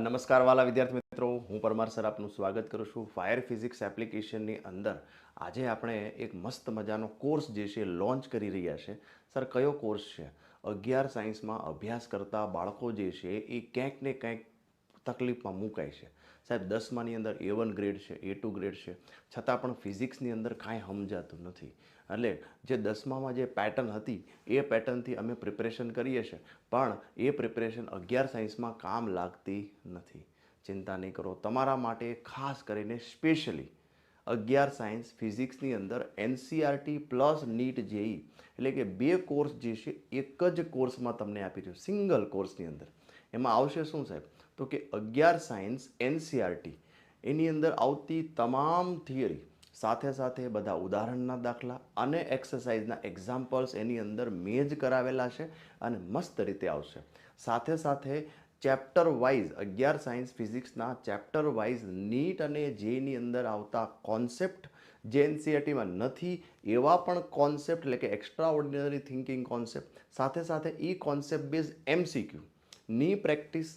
નમસ્કાર વાલા વિદ્યાર્થી મિત્રો, હું પરમાર સર આપનું સ્વાગત કરું છું. ફાયર ફિઝિક્સ એપ્લિકેશનની અંદર આજે આપણે એક મસ્ત મજાનો કોર્સ જે છે લોન્ચ કરી રહ્યા છે. સર કયો કોર્સ છે? અગિયાર સાયન્સમાં અભ્યાસ કરતા બાળકો જે છે એ ક્યાંક ને ક્યાંક તકલીફમાં મુકાય છે. સાહેબ, દસમાની અંદર એ વન ગ્રેડ છે એ ટુ ગ્રેડ છે. છતાં પણ ફિઝિક્સની અંદર કાંઈ સમજાતું નથી. એટલે જે દસમામાં જે પેટર્ન હતી, એ પેટર્નથી અમે પ્રિપરેશન કરીએ છીએ. પણ એ પ્રિપરેશન અગિયાર સાયન્સમાં કામ લાગતી નથી. ચિંતા નહીં કરો. તમારા માટે ખાસ કરીને સ્પેશિયલી અગિયાર સાયન્સ ફિઝિક્સની અંદર એનસીઆરટી પ્લસ નીટ જેઈ એટલે કે બે કોર્સ જે છે, એક જ કોર્સમાં તમને આપી છે સિંગલ કોર્સની અંદર. એમાં આવશે શું સાહેબ? તો કે અગિયાર સાયન્સ એનસીઆરટી એની અંદર આવતી તમામ થિયરી સાથે સાથે બધા ઉદાહરણના દાખલા અને એક્સરસાઇઝના એક્ઝામ્પલ્સ એની અંદર મેં જ કરાવેલા છે અને મસ્ત રીતે આવશે. સાથે સાથે ચેપ્ટર વાઇઝ અગિયાર સાયન્સ ફિઝિક્સના ચેપ્ટર વાઇઝ નીટ અને જેની અંદર આવતા કોન્સેપ્ટ જે એનસીઆરટીમાં નથી, એવા પણ કોન્સેપ્ટ એટલે કે એક્સ્ટ્રા ઓર્ડિનરી થિંકિંગ કોન્સેપ્ટ સાથે સાથે એ કોન્સેપ્ટ બેઝ એમસીક્યુ ની પ્રેક્ટિસ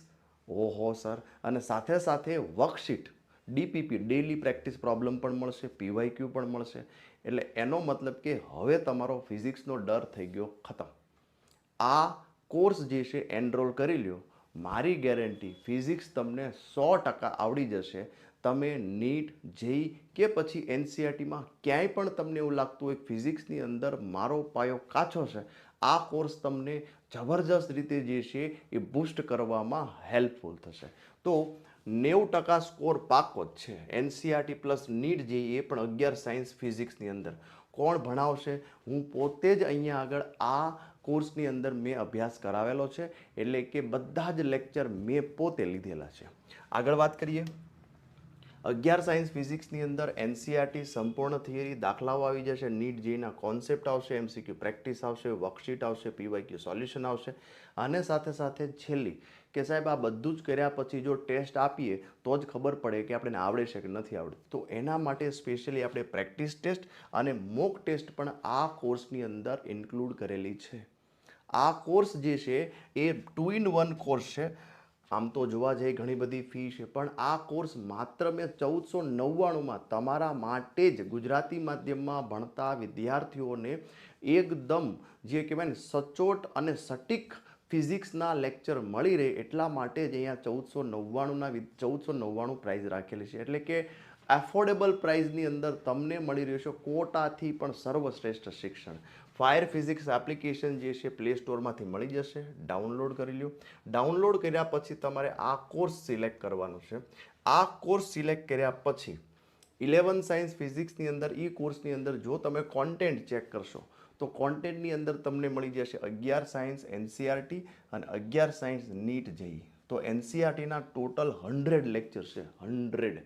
ઓહો સર. અને સાથે સાથે worksheet DPP, daily practice problem પણ મળશે પીવાયક્યુ પણ મળશે. એટલે એનો મતલબ કે હવે તમારો ફિઝિક્સનો ડર થઈ ગયો ખતમ. આ કોર્સ જે છે, એનરોલ કરી લ્યો. મારી ગેરંટી, ફિઝિક્સ તમને સો ટકા આવડી જશે. તમે નીટ, જેઈ કે પછી એનસીઆરટીમાં ક્યાંય પણ તમને એવું લાગતું હોય ફિઝિક્સની અંદર મારો પાયો કાચો છે, આ કોર્સ તમને જબરજસ્ત રીતે જે છે, એ બૂસ્ટ કરવામાં હેલ્પફુલ થશે. તો નેવું ટકા સ્કોર પાકો જ છે. એનસીઆરટી પ્લસ નીટ જે એ પણ અગિયાર સાયન્સ ફિઝિક્સની અંદર. કોણ ભણાવશે? હું પોતે જ અહીંયા આગળ આ કોર્સની અંદર મેં અભ્યાસ કરાવેલો છે. એટલે કે બધા જ લેક્ચર મેં પોતે લીધેલા છે. આગળ વાત કરીએ. અગિયાર સાયન્સ ફિઝિક્સની અંદર એનસીઆરટી સંપૂર્ણ થિયરી દાખલાઓ આવી જશે. નીટ જેના કોન્સેપ્ટ આવશે એમસીક્યુ પ્રેક્ટિસ આવશે વર્કશીટ આવશે પીવાયક્યુ સોલ્યુશન આવશે. અને સાથે સાથે છેલ્લી, કે સાહેબ આ બધું જ કર્યા પછી જો ટેસ્ટ આપીએ, તો જ ખબર પડે કે આપણે આવડે છે કે નથી આવડતું. તો એના માટે સ્પેશિયલી આપણે પ્રેક્ટિસ ટેસ્ટ અને મોક ટેસ્ટ પણ આ કોર્સની અંદર ઇન્ક્લુડ કરેલી છે. આ કોર્સ જે છે, એ ટુ ઇન વન કોર્સ છે. આમ તો જોવા જઈએ ઘણી બધી ફી છે, પણ આ કોર્સ માત્ર મેં ચૌદસો નવ્વાણુંમાં તમારા માટે જ ગુજરાતી માધ્યમમાં ભણતા વિદ્યાર્થીઓને એકદમ જે કહેવાય ને સચોટ અને સટીક ફિઝિક્સના લેક્ચર મળી રહે એટલા માટે જ અહીંયા ચૌદસો નવ્વાણુંના ચૌદસો નવ્વાણું પ્રાઇઝ રાખેલી છે. એટલે કે એફોર્ડેબલ પ્રાઇઝની અંદર તમને મળી રહ્યું કોટાથી પણ સર્વશ્રેષ્ઠ શિક્ષણ. ફાયર ફિઝિક્સ એપ્લિકેશન જે છે પ્લે સ્ટોરમાંથી મળી જશે. ડાઉનલોડ કરી લ્યો. ડાઉનલોડ કર્યા પછી તમારે આ કોર્સ સિલેક્ટ કરવાનો છે. આ કોર્સ સિલેક્ટ કર્યા પછી ઇલેવન સાયન્સ ફિઝિક્સની અંદર એ કોર્સની અંદર જો તમે કોન્ટેન્ટ ચેક કરશો, તો કોન્ટેન્ટની અંદર તમને મળી જશે અગિયાર સાયન્સ એનસીઆરટી અને અગિયાર સાયન્સ નીટ જેઈ. તો એનસીઆરટીના ટોટલ હંડ્રેડ લેક્ચર છે. હંડ્રેડ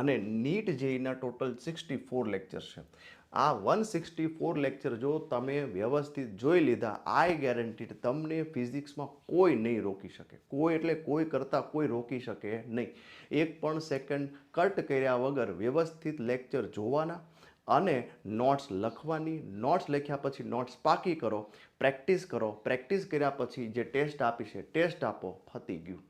અને નીટ જેઈના ટોટલ સિક્સટી ફોર લેક્ચર છે. આ વન સિક્સટી ફોર લેક્ચર જો તમે વ્યવસ્થિત જોઈ લીધા, આઈ ગેરંટીડ તમને ફિઝિક્સમાં કોઈ નહીં રોકી શકે. કોઈ એટલે કોઈ કરતાં કોઈ રોકી શકે નહીં. એક પણ સેકન્ડ કટ કર્યા વગર વ્યવસ્થિત લેક્ચર જોવાના અને નોટ્સ લખવાની, નોટ્સ લખ્યા પછી નોટ્સ પાકી કરો, પ્રેક્ટિસ કરો. પ્રેક્ટિસ કર્યા પછી જે ટેસ્ટ આપી છે, ટેસ્ટ આપો ફતી ગયું.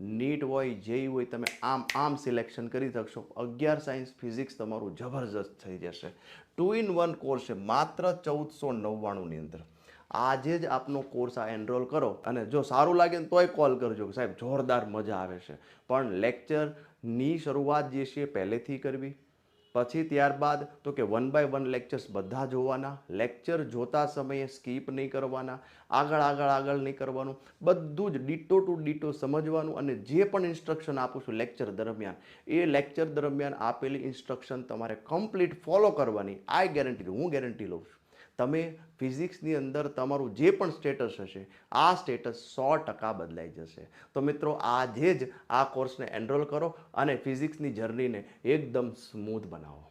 નીટ હોય, જેઈ હોય, તમે આમ આમ સિલેક્શન કરી શકશો. અગિયાર સાયન્સ ફિઝિક્સ તમારું જબરજસ્ત થઈ જશે. ટુ ઇન વન કોર્સ છે, માત્ર ચૌદસો નવ્વાણુંની અંદર. આજે જ આપનો કોર્સ આ એનરોલ કરો અને જો સારું લાગે ને તોય કોલ કરજો સાહેબ, જોરદાર મજા આવે છે. પણ લેક્ચરની શરૂઆત જે છે પહેલેથી કરવી. પછી ત્યારબાદ તો કે વન બાય વન લેક્ચર્સ બધા જોવાના લેક્ચર જોતા સમયે સ્કીપ નહીં કરવાના, આગળ આગળ આગળ નહીં કરવાનું, બધું જ ડીટો ટુ ડીટો સમજવાનું અને જે પણ ઇન્સ્ટ્રક્શન આપું છું લેક્ચર દરમિયાન, એ લેક્ચર દરમિયાન આપેલી ઇન્સ્ટ્રક્શન તમારે કમ્પ્લીટ ફોલો કરવાની. આ ગેરંટી હું ગેરંટી લઉં છું. તમે ફિઝિક્સની અંદર તમારું જે પણ સ્ટેટસ હશે, આ સ્ટેટસ સો ટકા બદલાઈ જશે. તો મિત્રો, આજે જ આ કોર્સને એનરોલ કરો અને ફિઝિક્સની જર્નીને એકદમ સ્મૂથ બનાવો.